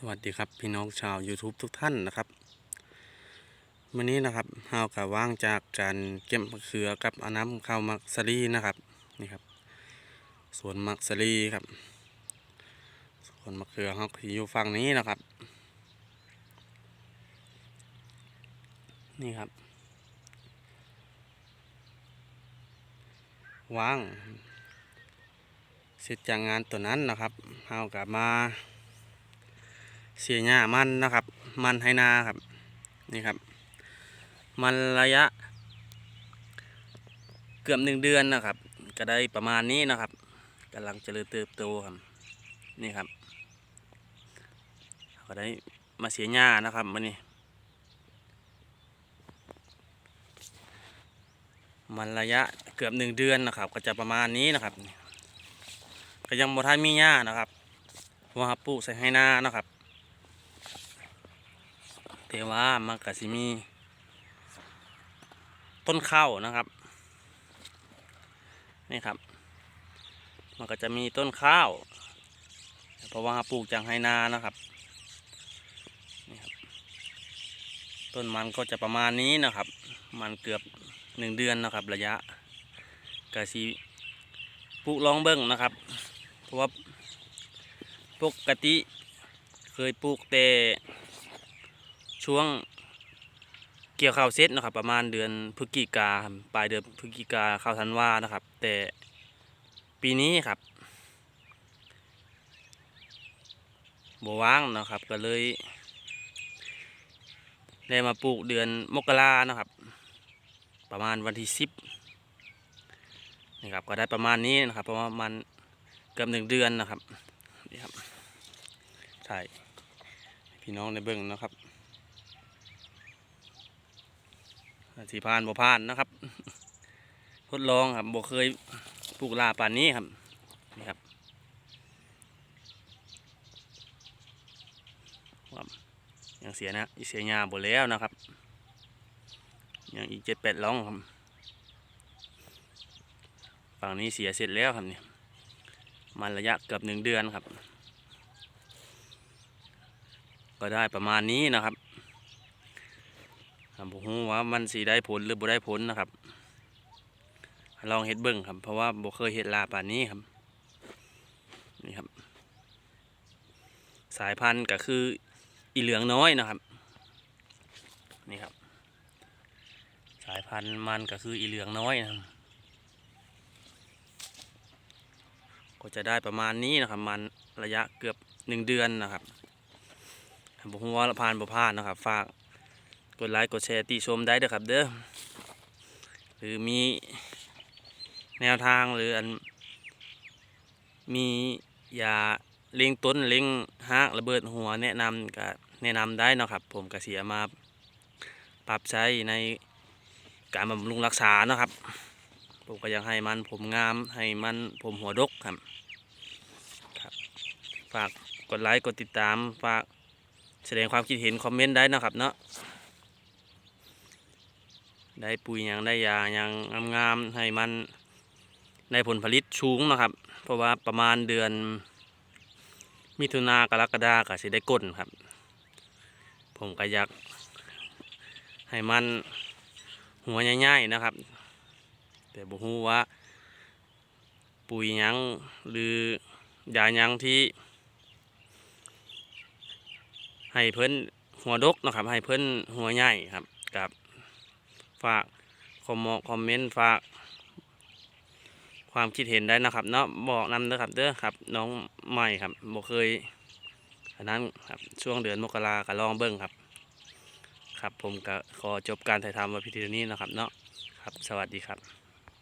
สวัสดีครับพี่น้องชาว YouTube ทุกท่านนะครับวันนี้นะครับเฮากับว่างจากการเก็บมะเขือกับอาน้ำเข้ามักสลีนะครับนี่ครับสวนมักสลีครับสวนมะเขือเฮาที่อยู่ฝั่งนี้นะครับ นี่ครับว่างเสร็จจากงานตัวนั้นนะครับเฮากับมา เสียหญ้ามันนะครับ มันให้นาครับนี่ครับ มันระยะ เกือบหนึ่งเดือนนะครับ ก็ได้ประมาณนี้นะครับกำลังเจริญเติบโตครับนี่ครับก็ได้มาเสียหญ้านะครับมันนี่มันระยะเกือบหนึ่งเดือนนะครับ ก็จะประมาณนี้นะครับ ก็ยังบ่ทันมีหญ้านะครับเพราะว่าปลูกใส่ให้นานะครับ แต่ว่ามันก็สิมี ต้นข้าวนะครับ นี่ครับ มันก็จะมีต้นข้าว เพราะว่าปลูกจังไฮนานะครับนี่ครับ ต้นมันก็จะประมาณนี้นะครับ มันเกือบหนึ่งเดือนนะครับ ระยะกะสีปลูกลองเบิ้งนะครับ เพราะว่าปกติเคยปลูกแต่ ช่วงเกี่ยวข้าวเสร็จนะครับ ประมาณเดือนพฤศจิกาปลายเดือนพฤศจิกาข้าวธันวานะครับ แต่ปีนี้ครับบว่างนะครับ ก็เลย ได้มาปลูกเดือนมกรานะครับ ประมาณวันที่สิบนี่ครับก็ได้ประมาณนี้นะครับเพระว่ามันเกือบหนึ่งเดือนนะครับนี่ครับใช่พี่น้องในเบิ้งนะครับ สีพานบ่พานนะครับ ทดลองครับบ่เคยปลูกลาป่านนี้ครับนี่ครับว่ายังเสียนะอีเสียหญ้าบ่แล้วนะครับ ยังอีกเจ็ดแปดล่องครับ ฝั่งนี้เสียเสร็จแล้วครับเนี่ยมันระยะเกือบหนึ่งเดือนครับ ก็ได้ประมาณนี้นะครับ ผมรู้ว่ามันสีได้ผลหรือบ่ได้ผลนะครับ ลองเห็ดเบิ้งครับ เพราะว่าบ่เคยเห็ดลาป่านนี้ครับ นี่ครับ สายพันธุ์ก็คืออีเหลืองน้อยนะครับ นี่ครับ สายพันธุ์มันก็คืออีเหลืองน้อยนะครับก็จะได้ประมาณนี้นะครับ มันระยะเกือบหนึ่งเดือนนะครับผมว่าผ่านบ่ผ่านนะครับ ฝาก กดไลค์กดแชร์ติชมได้เด้อครับเด้อหรือมีแนวทางหรืออันมียาเล็งต้นเล็งหากระเบิดหัวแนะนำก็แนะนำได้นะครับ ผมก็เสียมาปรับใช้ในการบำรุงรักษาเนาะครับผมก็อยากให้มันผมงามให้มันผมหัวดกครับครับ ฝากกดไลค์กดติดตามฝากแสดงความคิดเห็นคอมเมนต์ได้นะครับเนาะ ได้ปุ๋ยย่างได้ยาอย่างงามๆให้มันได้ผลผลิตสูงนะครับ เพราะว่าประมาณเดือน มิถุนากรกฎาก็สิได้ก้นครับ ผมก็อยากให้มันหัวใหญ่ๆนะครับ แต่บ่ฮู้ว่า ปุ๋ยยังหรือยายังที่ให้เพิ่นหัวดกนะครับ ให้เพิ่นหัวใหญ่ครับกับ ฝากคอมคอมเมนต์ฝากความคิดเห็นได้นะครับ เนาะบอกนำนะครับเด้อครับ น้องใหม่ครับบอกเคยอันนั้นครับช่วงเดือนมกราก็ลองเบิ้งครับ ครับผมก็ขอจบการถ่ายทำว้เพีนี้นะครับ เนาะครับสวัสดีครับ